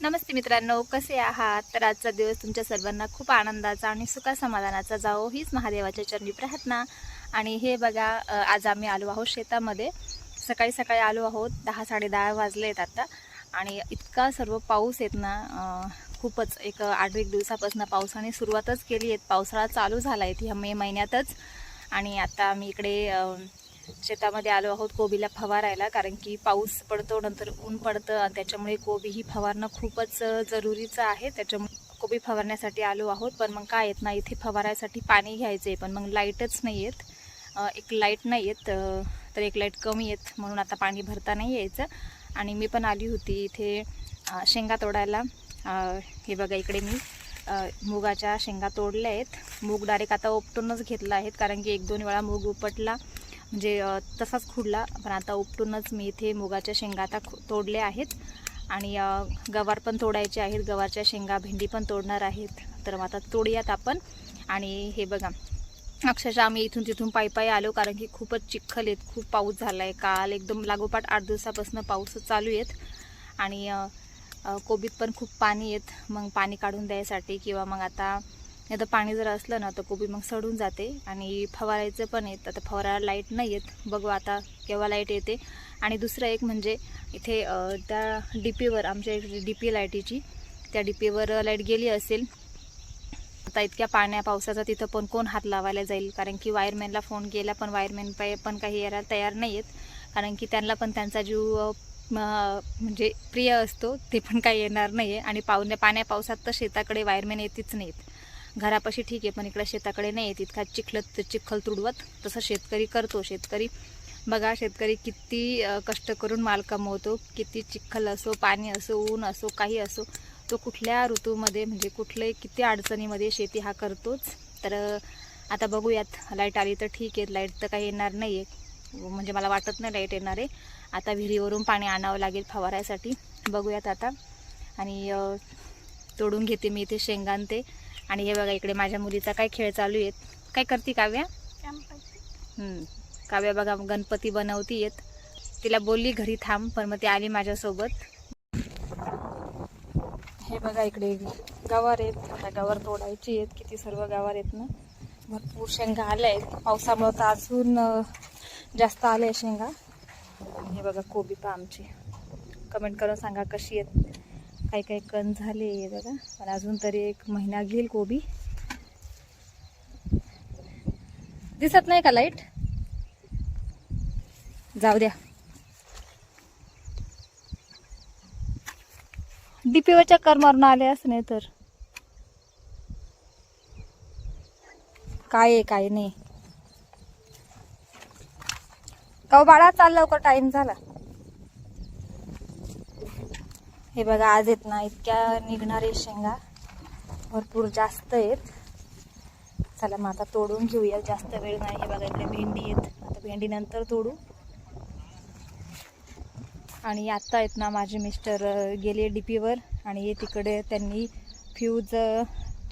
नमस्ते मित्रांनो कसे आहात? तर आजचा दिवस तुमच्या सर्वांना खूप आनंदाचा आणि सुखासमाधानाचा जावो हीच महादेवाच्या चरणी प्रार्थना. आणि हे बघा आज आम्ही आलो आहोत शेतामध्ये. सकाळी सकाळी आलो आहोत दहा साडेदहा वाजले आहेत आता. आणि इतका सर्व पाऊस येत ना खूपच एक आठ एक दिवसापासून पावसाने सुरुवातच केली आहे. पावसाळा चालू झाला आहे ह्या मे महिन्यातच. आणि आता आम्ही इकडे शेतामध्ये आलो आहोत कोबीला फवारायला कारण की पाऊस पडतो नंतर ऊन पडतं आणि त्याच्यामुळे कोबी ही फवारणं खूपच जरुरीचं आहे. त्याच्यामुळे कोबी फवारण्यासाठी आलो आहोत. पण मग काय येत नाही इथे फवारायसाठी पाणी घ्यायचं आहे पण मग लाईटच नाही येत. एक लाइट नाही येत तर एक लाइट कमी येत म्हणून आता पाणी भरता नाही यायचं. आणि मी पण आली होती इथे शेंगा तोडायला. हे बघा इकडे मी मुगाच्या शेंगा तोडल्या आहेत. मूग डायरेक्ट आता उपटूनच घेतला आहेत कारण की एक दोन वेळा मूग उपटला. म्हणजे तसाच खुडला. पण आता उपटूनच मी इथे मुगाच्या शेंगा आता खु- तोडल्या आहेत. आणि गवार पण तोडायचे आहेत. गवारच्या शेंगा भेंडी पण तोडणार आहेत. तर मग आता तोडूयात आपण. आणि हे बघा अक्षरशः आम्ही इथून तिथून पायी पायी आलो कारण की खूपच चिखल आहेत. खूप पाऊस झाला आहे काल एकदम लागोपाठ आठ दिवसापासून पाऊस चालू आहेत. आणि कोबीत पण खूप पाणी येत मग पाणी काढून द्यायसाठी किंवा मग आता नाही तर पाणी जर असलं ना तर कोबी मग सडून जाते. आणि फवारायचं पण येत आता फवारायला लाइट नाही येत. बघू आता केव्हा लाइट येते. आणि दुसरं एक म्हणजे इथे त्या डी पीवर आमच्या इकडे डी पी लाईटीची त्या डी पीवर लाइट गेली असेल आता इतक्या पाण्या पावसाचा तिथं पण कोण हात लावायला जाईल? कारण की वायरमॅनला फोन केला पण वायरमॅन पाय पण काही यायला तयार नाही आहेत कारण की त्यांना पण त्यांचा जीव म, म्हणजे प्रिय असतो ते पण काही येणार नाही आहे आणि पावण्या पाण्या पावसात तर शेताकडे वायरमॅन येतीच नाहीत. घरापाशी ठीक आहे पण इकडं शेताकडे नाही येत. इतका चिखलत चिखल तुडवत. तसं शेतकरी करतो. शेतकरी बघा शेतकरी किती कष्ट करून माल कमवतो. किती चिखल असो पाणी असो ऊन असो काही असो तो कुठल्या ऋतूमध्ये म्हणजे कुठल्याही किती अडचणीमध्ये शेती हा करतोच. तर आता बघूयात. लाइट आली तर ठीक आहे. लाइट तर काही येणार नाही आहे म्हणजे मला वाटत नाही लाइट येणार आहे. आता विहिरीवरून पाणी आणावं लागेल फवारायसाठी. बघूयात आता. आणि तोडून घेते मी इथे शेंगांते ते आणि हे बघा इकडे माझ्या मुलीचा काय खेळ चालू आहेत. काय करते काव्या? काव्या बघा गणपती बनवती येत तिला बोलली घरी थांब पण मग ती आली माझ्यासोबत. हे बघा इकडे गवार आहेत. आता गवार तोडायची आहेत. किती सर्व गवार आहेत ना. भरपूर शेंगा आल्या आहेत. पावसामुळं तर अजून जास्त आल्या शेंगा. हे बघा कोबी पा आमची. कमेंट करून सांगा कशी आहेत. काही काही कण झाले बघा. पण अजून तरी एक महिना घेईल कोबी. दिसत नाही का लाइट जाऊ द्या. डीपीवर चक्कर मारून आले असं नाही तर. काय आहे काय नाही. का बाळा चाल लवकर टाइम झाला. हे बघा आज येत ना इतक्या निघणारे शेंगा. भरपूर जास्त आहेत. चला मग आता तोडून घेऊया. जास्त वेळ नाही. हे बघा इकडे भेंडी आहेत. आता भेंडी नंतर तोडू. आणि आत्ता आहेत ना माझे मिस्टर गेले डी पीवर. आणि तिकडे त्यांनी फ्यूज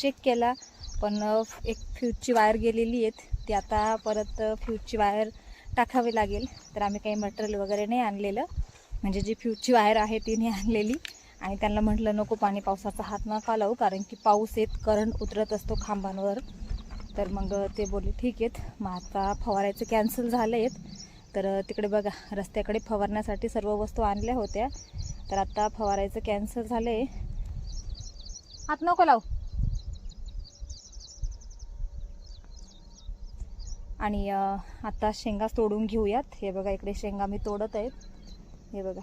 चेक केला. पण एक फ्यूजची वायर गेलेली आहेत. ती आता परत फ्यूजची वायर टाकावी लागेल. तर आम्ही काही मटेरियल वगैरे नाही आणलेलं. म्हणजे जी फ्यूजची वायर आहे ती नाही आणलेली. आणि त्यांना म्हटलं नको पाणी पावसाचा हात नका लावू कारण की पाऊस येत करंट उतरत असतो खांबांवर. तर मग ते बोलले ठीक आहेत मग आता फवारायचं कॅन्सल झालं आहेत तर तिकडे बघा रस्त्याकडे फवारण्यासाठी सर्व वस्तू आणल्या होत्या. तर आता फवारायचं कॅन्सल झालं आहे हात नको लावू. आणि आता शेंगा तोडून घेऊयात. हे बघा इकडे शेंगा मी तोडत आहेत. हे बघा.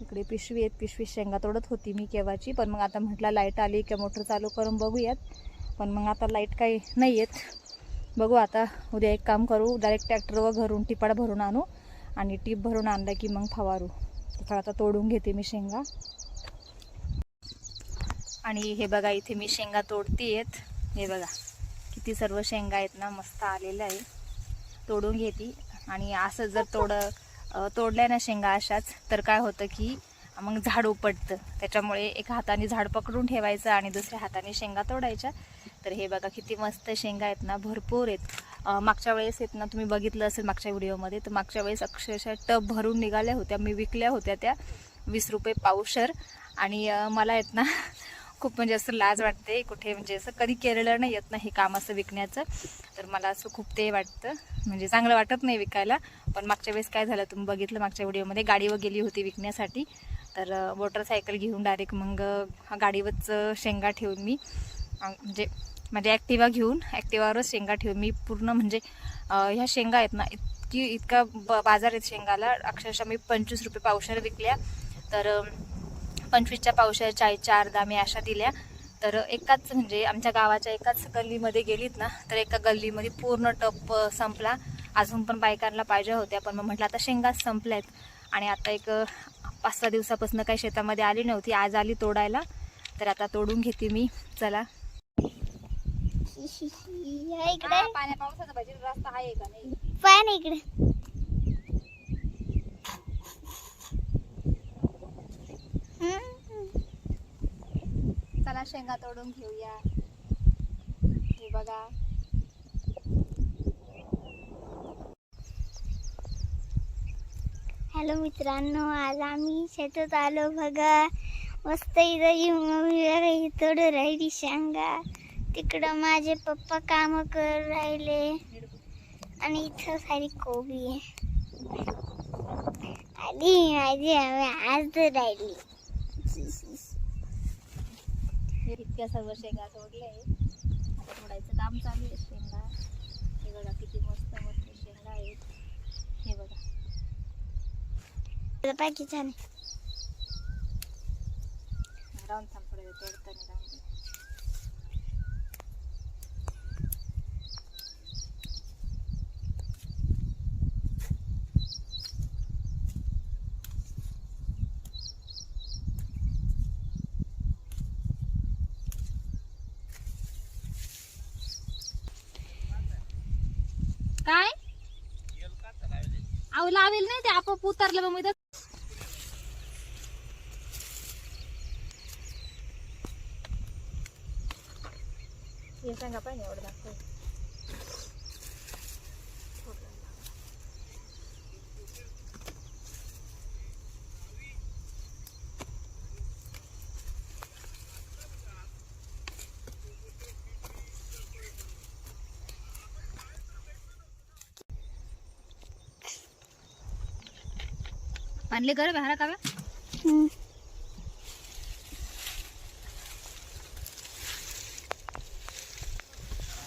इकडे पिशवी आहेत पिशवी शेंगा तोडत होती मी केव्हाची पण मग आता म्हटलं लाइट आली की मोटर चालू करून बघूयात. पण मग आता लाइट काही नाही आहेत बघू आता उद्या एक काम करू डायरेक्ट ट्रॅक्टरवर घरून टिपाड भरून आणू आणि टीप भरून आणलं की मग फवारू. तर आता तोडून घेते मी शेंगा. आणि हे बघा इथे मी शेंगा तोडते आहेत हे बघा किती सर्व शेंगा आहेत ना मस्त आलेलं आहे. तोडून घेते. आणि असं जर तोडं तोडल्या ना शेंगा अशाच. तर काय होतं की मग झाड उपटतं. त्याच्यामुळे एका हाताने झाड पकडून ठेवायचं आणि दुसऱ्या हाताने शेंगा तोडायच्या. तर हे बघा किती मस्त शेंगा आहेत ना भरपूर आहेत. मागच्या वेळेस आहेत ना तुम्ही बघितलं असेल मागच्या व्हिडिओमध्ये तर मागच्या वेळेस अक्षरशः टब भरून निघाल्या होत्या. मी विकल्या होत्या त्या वीस रुपये पावशर. आणि मला येत ना खूप म्हणजे असं लाज वाटते. कुठे म्हणजे असं कधी केलेलं नाही येत ना हे काम असं विकण्याचं. तर मला असं खूप ते वाटतं. म्हणजे चांगलं वाटत नाही विकायला. पण मागच्या वेळेस काय झालं तुम्ही बघितलं मागच्या व्हिडिओमध्ये गाडीवर गेली होती विकण्यासाठी. तर मोटरसायकल घेऊन डायरेक्ट मग गाडीवरच शेंगा ठेवून मी म्हणजे म्हणजे ॲक्टिवा घेऊन ॲक्टिवावरच शेंगा ठेवून मी पूर्ण म्हणजे ह्या शेंगा आहेत ना इतकी इतका ब बाजार आहेत शेंगाला. अक्षरशः मी पंचवीस रुपये पावशाला विकल्या. तर पंचवीसच्या पावशेर चाळीस चार दामे अशा दिल्या. तर एकाच म्हणजे आमच्या गावाच्या एकाच गल्लीमध्ये गेलीत ना तर एका गल्लीमध्ये पूर्ण टप संपला. अजून पण बायकांना पाहिजे होत्या पण मग म्हटलं आता शेंगाच संपल्यात. आणि आता एक पाच सहा दिवसापासून काही शेतामध्ये आली नव्हती आज आली तोडायला. तर आता तोडून घेते मी. चला. इकडे. पाण्या पावसाचा पाहिजे रस्ता आहे का नाही? इकडे. हम्म. पुन्हा शेंगा तोडून घेऊया. हे बघा. हॅलो मित्रांनो आज आम्ही शेतात आलो बघा. मस्त इथं येऊन मम्मी राहिली शेंगा. तिकडं माझे पप्पा काम कर राहिले. आणि इथं सारी कोबी आहे. आली माझी आम्ही आज राहिली. हे इतक्या सर्व शेंगा तोडले आता तोडायचं काम चालू आहे शेंगा. हे बघा किती मस्त मस्त शेंगा आहेत. हे बघा. पाकी छान राहून थांब थोडं तोडताना राहून दे. काय अहो लावेल नाही ते आपोआप उतरलं मग मी सांगा पाहिजे एवढं दाखव आणले गरम आहे का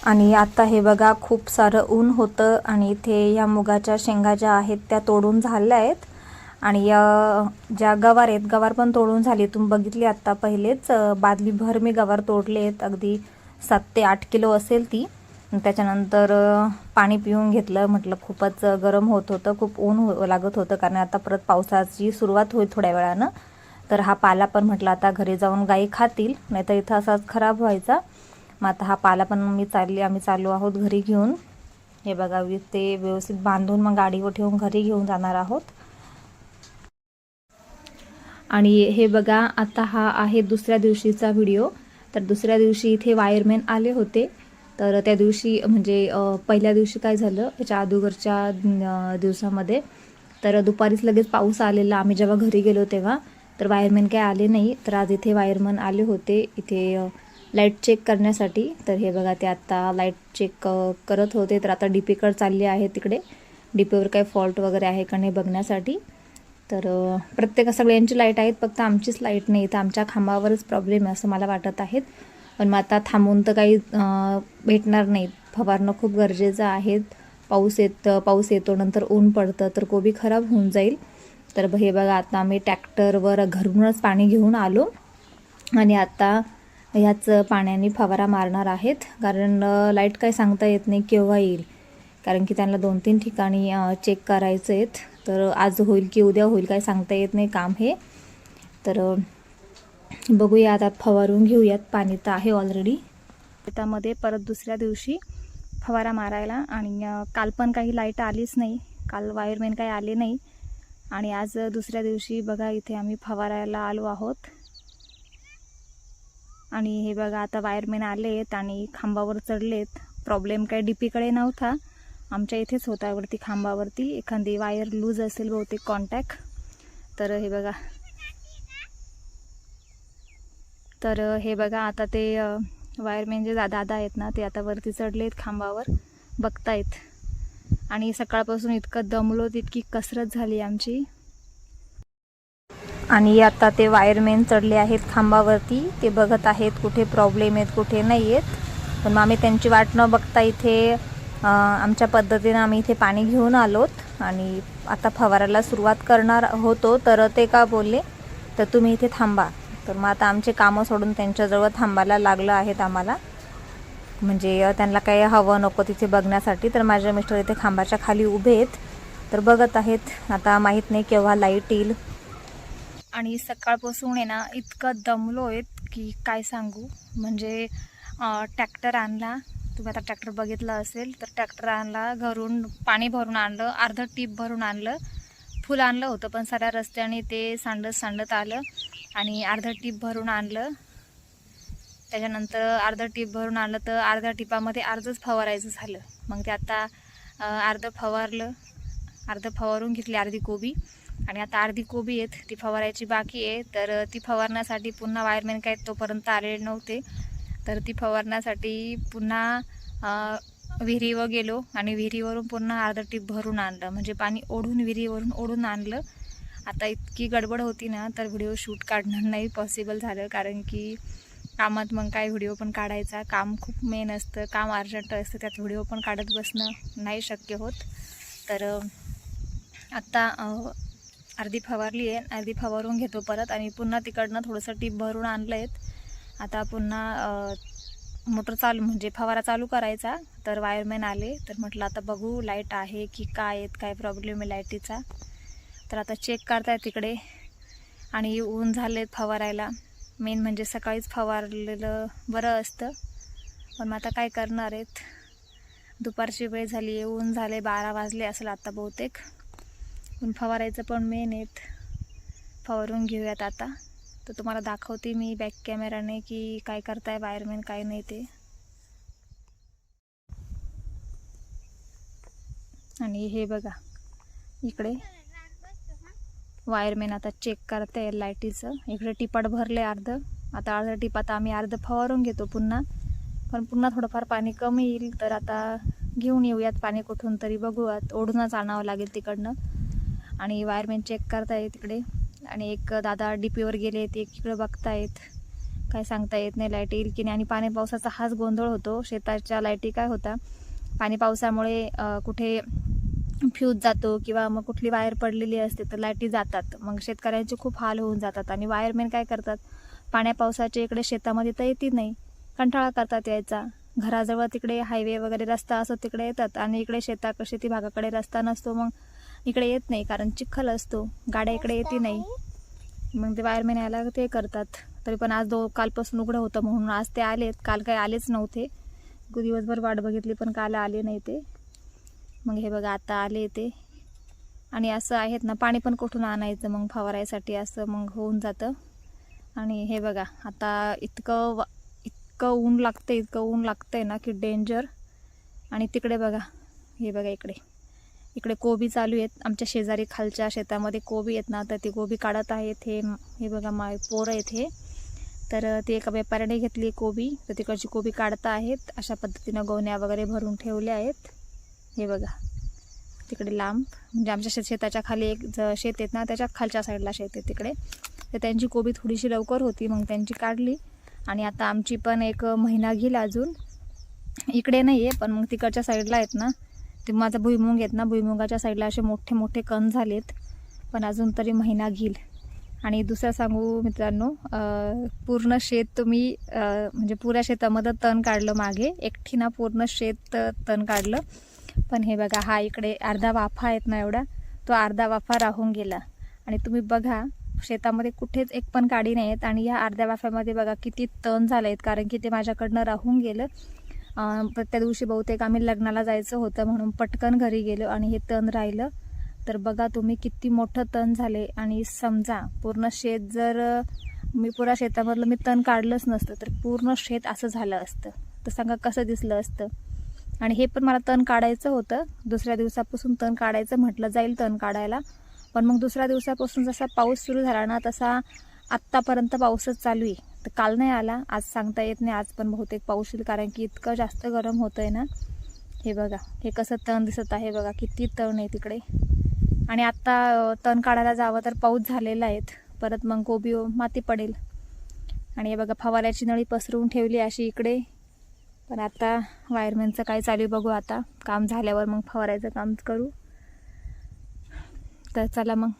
आणि आता हे बघा खूप सारं ऊन होतं आणि इथे या मुगाच्या शेंगा ज्या आहेत त्या तोडून झाल्या आहेत. आणि या ज्या गवार आहेत गवार पण तोडून झाली तुम्ही बघितली आत्ता पहिलेच बादलीभर मी गवार तोडले आहेत. अगदी सात ते आठ किलो असेल ती. त्याच्यानंतर पाणी पिऊन घेतलं म्हटलं खूपच गरम होत होतं खूप ऊन हो लागत होतं कारण आता परत पावसाची सुरुवात होईल थोड्या वेळानं. तर हा पाला पण म्हटलं आता घरी जाऊन गाई खातील नाहीतर इथं असाच खराब व्हायचा. मग आता हा पाला पण मी चालली आम्ही चाललो आहोत घरी घेऊन. हे बघा ते व्यवस्थित बांधून मग गाडीवर ठेवून घरी घेऊन जाणार आहोत. आणि हे बघा आता हा आहे दुसऱ्या दिवशीचा व्हिडिओ. तर दुसऱ्या दिवशी इथे वायरमॅन आले होते. तर त्या दिवशी म्हणजे पहिल्या दिवशी काय झालं याच्या अगोदरच्या दिवसामध्ये तर दुपारीच लगेच पाऊस आलेला. आम्ही जेव्हा घरी गेलो तेव्हा तर वायरमॅन काय आले नाही. तर आज इथे वायरमॅन आले होते. इथे लाइट चेक करण्यासाठी. तर हे बघा ते आता लाइट चेक करत होते. तर आता डीपीकडे चालले आहे तिकडे. डीपीवर काय फॉल्ट वगैरे आहे का नाही बघण्यासाठी. तर प्रत्येक सगळ्यांची लाइट आहेत. फक्त आमचीच लाइट नाही. तर आमच्या खांबावरच प्रॉब्लेम आहे असं मला वाटत आहेत. पण मग आता थांबून तर काही भेटणार नाही फवारणं खूप गरजेचं आहे पाऊस येत पाऊस येतो नंतर ऊन पडतं तर कोबी खराब होऊन जाईल. तर हे बघा आता आम्ही ट्रॅक्टरवर घरूनच पाणी घेऊन आलो. आणि आता ह्याच पाण्याने फवारा मारणार आहेत. कारण लाइट काय सांगता येत नाही केव्हा येईल. कारण की त्यांना दोन तीन ठिकाणी चेक करायचं आहेत तर आज होईल की उद्या होईल काय सांगता येत नाही काम हे. तर बघूया आता फवारून घेऊयात. पाणी तर आहे ऑलरेडी शेतामध्ये परत दुसऱ्या दिवशी फवारा मारायला आणि काल पण काही लाइट आलीच नाही. काल वायरमॅन काही आले नाही. आणि आज दुसऱ्या दिवशी बघा इथे आम्ही फवारायला आलो आहोत. आणि हे बघा आता वायरमॅन आलेत आणि खांबावर चढलेत. प्रॉब्लेम काही डीपीकडे नव्हता. आमच्या इथेच होता वरती खांबावरती. एखादी वायर लूज असेल बहुतेक कॉन्टॅक्ट तर हे बघा तर हे बघा आता ते वायरमॅन जे दादा आहेत ना ते आता वरती चढलेत खांबावर बघतायत. आणि सकाळपासून इतकं दमलो इतकी कसरत झाली आमची. आणि आता ते वायरमॅन चढले आहेत खांबावरती. ते बघत आहेत कुठे प्रॉब्लेम आहेत कुठे नाही आहेत पण मग आम्ही त्यांची वाट न बघता इथे आमच्या पद्धतीनं आम्ही इथे पाणी घेऊन आलोत. आणि आता फवारायला सुरुवात करणार होतो तर ते का बोलले? तर तुम्ही इथे थांबा. तर मग आता आमचे कामं सोडून त्यांच्याजवळ थांबायला लागलं आहेत आम्हाला. म्हणजे त्यांना काही हवं नको तिथे बघण्यासाठी. तर माझे मिस्टर इथे खांबाच्या खाली उभे आहेत. तर बघत आहेत. आता माहीत नाही केव्हा लाइट येईल. आणि सकाळपासून आहे ना इतकं दमलो आहेत की काय सांगू. म्हणजे ट्रॅक्टर आणला. तुम्ही आता ट्रॅक्टर बघितला असेल तर ट्रॅक्टर आणला घरून पाणी भरून आणलं अर्धं टीप भरून आणलं. फुल आणलं होतं पण साऱ्या रस्त्याने ते सांडत सांडत आलं. आणि अर्धं टीप भरून आणलं. त्याच्यानंतर अर्धं टीप भरून आणलं तर अर्ध्या टिपामध्ये अर्धंच फवारायचं झालं. मग ते आता अर्धं फवारलं. अर्धं फवारून घेतली अर्धी कोबी. आणि आता अर्धी कोबी आहेत ती फवारायची बाकी आहे. तर ती फवारण्यासाठी पुन्हा वायरमॅन काय तोपर्यंत आलेले नव्हते. तर ती फवारण्यासाठी पुन्हा विहिरीवर गेलो आणि विहिरीवरून पुन्हा अर्धं टीप भरून आणलं. म्हणजे पाणी ओढून विहिरीवरून ओढून आणलं. आता इतकी गडबड होती ना तर व्हिडिओ शूट काढणं नाही पॉसिबल झालं. कारण की कामात मग काय व्हिडिओ पण काढायचा काम खूप मेन असतं. काम अर्जंट असतं त्यात व्हिडिओ पण काढत बसणं नाही शक्य होत. तर आत्ता अर्धी फवारली आहे. अर्धी फवारून घेतो परत आणि पुन्हा तिकडनं थोडंसं टीप भरून आणलं आहेत आता पुन्हा मोटर चालू म्हणजे फवारा चालू करायचा तर वायरमॅन आले. तर म्हटलं आता बघू लाइट आहे की काय आहेत काय प्रॉब्लेम आहे लाईटीचा तर आता चेक करताय तिकडे. आणि ऊन झाले फवारायला. मेन म्हणजे सकाळीच फवारलेलं बरं असतं. पण मग आता काय करणार आहेत? दुपारची वेळ झाली आहे ऊन झाले बारा वाजले असेल आता बहुतेक. ऊन फवारायचं पण मेन आहेत. फवारून घेऊयात आता. तर तुम्हाला दाखवते मी बॅक कॅमेराने की काय करताय वायरमॅन काय नाही ते. आणि हे बघा इकडे. वायरमॅन आता चेक करते लाईटीचं इकडे टिपाट भरले अर्ध. आता अर्ध टिपात आम्ही अर्ध फवारून घेतो पुन्हा. पण पुन्हा थोडंफार पाणी कमी येईल तर आता घेऊन येऊयात पाणी कुठून तरी बघूयात. ओढूनच आणावं लागेल तिकडनं. आणि वायरमॅन चेक करतायत तिकडे. आणि एक दादा डी पीवर गेले ते इकडे बघतायत. काय सांगता येत नाही लाइट येईल की नाही. आणि पाणी पावसाचा हाच गोंधळ होतो. शेताच्या लाईटी काय होता? पाणी पावसामुळे कुठे फ्यूज जातो किंवा मग कुठली वायर पडलेली असते तर लाईटी जातात. मग शेतकऱ्यांचे खूप हाल होऊन जातात आणि वायरमॅन काय करतात? पाण्या पावसाच्या इकडे शेतामध्ये तर येते नाही. कंटाळा करतात यायचा घराजवळ तिकडे हायवे वगैरे रस्ता असतो तिकडे येतात आणि इकडे शेता शेती भागाकडे रस्ता नसतो मग इकडे येत नाही कारण चिखल असतो. गाड्या इकडे येते नाही. मग ते वायरमॅन यायला ते करतात. तरी पण आज दो कालपासून उघडं होतं म्हणून आज ते आलेत. काल काही आलेच नव्हते. दिवसभर वाट बघितली पण काल आले नाही ते. मग हे बघा आता आले ते. आणि असं आहेत ना पाणी पण कुठून आणायचं मग फवारायसाठी? असं मग होऊन जातं. आणि हे बघा आता इतकं वा- इतकं ऊन लागतं इतकं ऊन लागतंय ना की डेंजर आणि तिकडे बघा हे बघा इकडे. इकडे कोबी चालू आहेत. आमच्या शेजारी खालच्या शेतामध्ये कोबी आहेत ना तर ती कोबी काढत आहेत. हे हे बघा माय पोरं आहेत हे. तर ती एका व्यापाऱ्याने घेतली कोबी. तर तिकडची कोबी काढता आहेत. अशा पद्धतीनं गोण्या वगैरे भरून ठेवल्या आहेत. हे बघा. तिकडे लांब. म्हणजे आमच्या शेत शेताच्या खाली एक ज- शेत आहेत ना त्याच्या खालच्या साईडला शेत आहे तिकडे. तर त्यांची कोबी थोडीशी लवकर होती मग त्यांची काढली. आणि आता आमची पण एक महिना घेईल अजून. इकडे नाही आहे पण मग तिकडच्या साईडला आहेत ना. ते माझा भुईमुंग आहेत ना भुईमुगाच्या साईडला असे मोठे मोठे कण झालेत. पण अजून तरी महिना घेईल. आणि दुसरं सांगू मित्रांनो पूर्ण शेत तुम्ही म्हणजे पुऱ्या शेतामध्ये तण काढलं मागे. एकठीना पूर्ण शेत तण काढलं. पण हे बघा हा इकडे अर्धा वाफा आहेत ना एवढा तो अर्धा वाफा राहून गेला. आणि तुम्ही बघा शेतामध्ये कुठेच एक पण काडी नाही आहेत आणि या अर्ध्या वाफ्यामध्ये बघा किती तण झाले आहेत कारण की ते माझ्याकडनं राहून गेलं. तर त्या दिवशी बहुतेक आम्ही लग्नाला जायचं होतं म्हणून पटकन घरी गेलो आणि हे तण राहिलं. तर बघा तुम्ही किती मोठं तण झाले. आणि समजा पूर्ण शेत जर मी पुरा शेतामधलं मी तण काढलंच नसतं तर पूर्ण शेत असं झालं असतं. तर सांगा कसं दिसलं असतं? आणि हे पण मला तण काढायचं होतं. दुसऱ्या दिवसापासून तण काढायचं म्हटलं जाईल तण काढायला. पण मग दुसऱ्या दिवसापासून जसा पाऊस सुरू झाला ना तसा आत्तापर्यंत पाऊसच चालू आहे. तर काल नाही आला आज सांगता येत नाही. आज पण बहुतेक पाऊस येईल कारण की इतकं जास्त गरम होतं आहे ना. हे बघा हे कसं तण दिसत आहे बघा किती तण आहे तिकडे. आणि आत्ता तण काढायला जावं तर पाऊस झालेला आहेत परत मग गोबी माती पडेल. आणि हे बघा फवाऱ्याची नळी पसरवून ठेवली अशी इकडे. पण आता वायरमॅनचं काय चालू आहे बघू आता. काम झाल्यावर मग फवारायचं काम करू. तर चला मग.